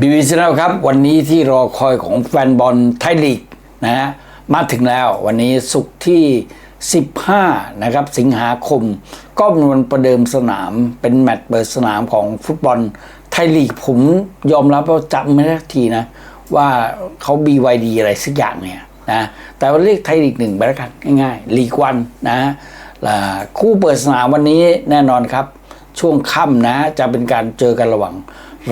บีบีซีแล้วครับวันนี้ที่รอคอยของแฟนบอลไทยลีกนะฮะมาถึงแล้ววันนี้สุกที่ 15 นะครับ สิงหาคม ก็เป็นวันประเดิมสนามเป็นแมตช์เปิดสนามของฟุตบอลไทยลีกผมยอมรับว่าจำไม่ได้ทีนะ ว่าเขา BYD อะไรสักอย่างเนี่ยนะแต่ว่าเรียกไทยลีกหนึ่งไปแล้วกันง่ายๆลีกวันนะอ่าคู่เปิดสนามวันนี้แน่นอนครับ ช่วงค่ำนะจะเป็นการเจอกันระหว่าง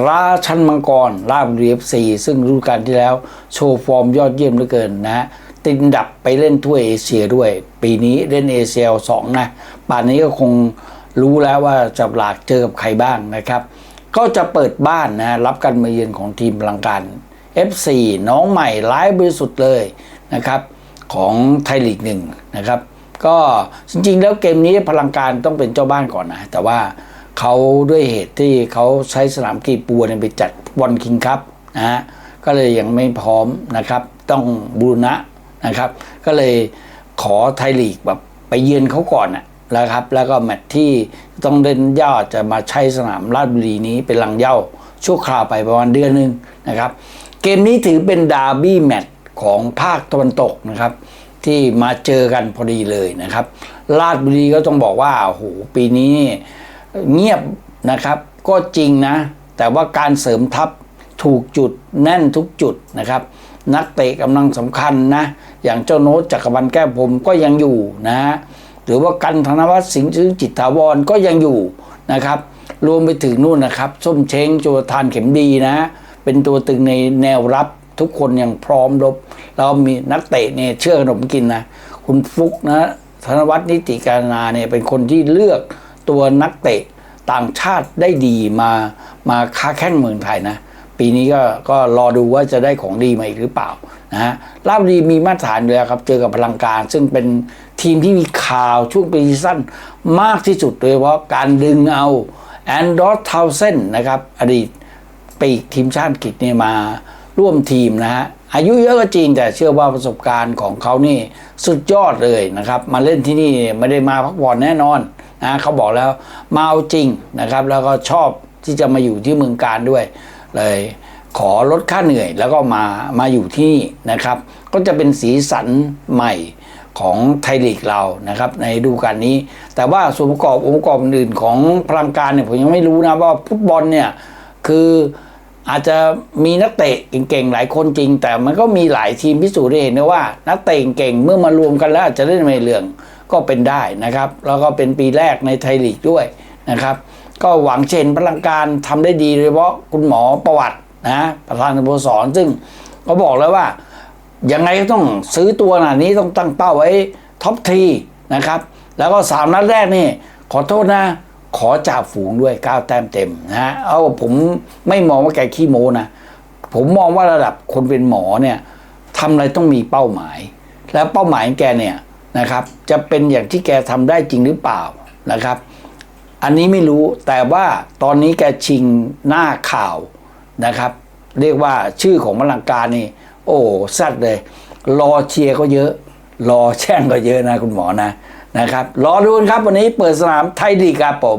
ราชันมังกรราบุรีเอฟซีซึ่งฤดูกาลที่แล้ว โชว์ฟอร์มยอดเยี่ยมเหลือเกินนะติดดับไปเล่นถ้วยเอเชียด้วย ปีนี้เล่นเอเชียสองนะป่านนี้ก็คงรู้แล้วว่าจะหลากเจอกับใครบ้างนะครับ ก็จะเปิดบ้านนะรับการมาเยือนของทีมพลังการ FC น้องใหม่ร้ายบริสุทธิ์เลยนะครับของไทยลีกหนึ่งนะครับ ก็จริงๆแล้วเกมนี้พลังการต้องเป็นเจ้าบ้านก่อนนะ แต่ว่า เขาด้วยเหตุที่เขาใช้สนามกีปัวเนี่ยไปจัดบอลคิงคัพนะฮะก็เลยยังไม่พร้อมนะครับ ต้องบูรณะนะครับ ก็เลยขอไทยลีกแบบไปเยือนเขาก่อนนะครับ แล้วก็แมตช์ที่ต้องเล่นย่าจะมาใช้สนามราชบุรีนี้เป็นลังเย้าชั่วคราวไปประมาณเดือนหนึ่งนะครับ เกมนี้ถือเป็นดาร์บี้แมตช์ของภาคตะวันตกนะครับที่มาเจอกันพอดีเลยนะครับ ราชบุรีก็ต้องบอกว่าโอ้โหปีนี้ เงียบนะครับ ก็จริงนะ แต่ว่าการเสริมทัพถูกจุดแน่นทุกจุดนะครับ นักเตะกำลังสำคัญนะ อย่างเจ้าโน้ตจักรพันธ์แก้วผมก็ยังอยู่นะฮะหรือว่ากันธนวัฒน์สิงห์ชื่อจิตถาวรก็ยังอยู่นะครับ รวมไปถึงนู่นนะครับ ส้มเช้งโจทานเข็มดีนะ เป็นตัวตึงในแนวรับทุกคนยังพร้อมรบ เรามีนักเตะเนี่ยเชื่อขนมกินนะ คุณฟุกนะธนวัฒน์นิติการนาเนี่ยเป็นคนที่เลือก ตัวนักเตะต่างชาติได้ดีมามาค้าแข่งเมืองไทยนะ ปีนี้ก็ก็รอดูว่าจะได้ของดีมาอีกหรือเปล่านะฮะราบุรีมีมาตรฐานอยู่แล้วครับเจอกับพลังการ ซึ่งเป็นทีมที่มีข่าวช่วงปีสั้นมากที่สุดโดยเฉพาะการดึงเอาแอนดอร์ทาวเซนนะครับ อดีตปีกทีมชาติอังกฤษเนี่ยมาร่วมทีมนะฮะ อายุเยอะก็จริงแต่เชื่อว่าประสบการณ์ของเขานี่สุดยอดเลยนะครับ มาเล่นที่นี่ไม่ได้มาพักผ่อนแน่นอนนะเขาบอกแล้วมาเอาจริงนะครับ แล้วก็ชอบที่จะมาอยู่ที่เมืองการด้วย เลยขอลดค่าเหนื่อยแล้วก็มามาอยู่ที่นี่นะครับ ก็จะเป็นสีสันใหม่ของไทยลีกเรานะครับ ในฤดูกาลนี้ แต่ว่าส่วนประกอบองค์ประกอบอื่นของพลังการเนี่ยผมยังไม่รู้นะว่าฟุตบอลเนี่ยคือ อาจจะมีนักเตะเก่งๆหลายคนจริง แต่มันก็มีหลายทีมพิสูจน์ได้เห็นนะว่า นักเตะเก่งเมื่อมารวมกันแล้วอาจจะเล่นไม่เรื่องก็เป็นได้นะครับ แล้วก็เป็นปีแรกในไทยลีกด้วยนะครับ ก็หวังเช่นพลังการทำได้ดีโดยเฉพาะคุณหมอประวัตินะประธานสโมสรซึ่งก็บอกแล้วว่ายังไงก็ต้องซื้อตัวหนานี้ต้องตั้งเป้าไว้ท็อปทีนะครับ แล้วก็สามนัดแรกนี่ ขอโทษนะ ขอจ่าฝูงด้วย 9 แต้มเต็มนะฮะเอาผมไม่มองว่าแกขี้โมนะ ผมมองว่าระดับคนเป็นหมอเนี่ยทำอะไรต้องมีเป้าหมาย แล้วเป้าหมายของแกเนี่ยนะครับ จะเป็นอย่างที่แกทำได้จริงหรือเปล่านะครับ อันนี้ไม่รู้แต่ว่าตอนนี้แกชิงหน้าข่าวนะครับ เรียกว่าชื่อของพลังการนี่ โอ้สัดเลย รอเชียร์ก็เยอะ รอแช่งก็เยอะนะคุณหมอนะ นะครับรอดูกันครับวันนี้เปิดสนามไทยลีกครับผม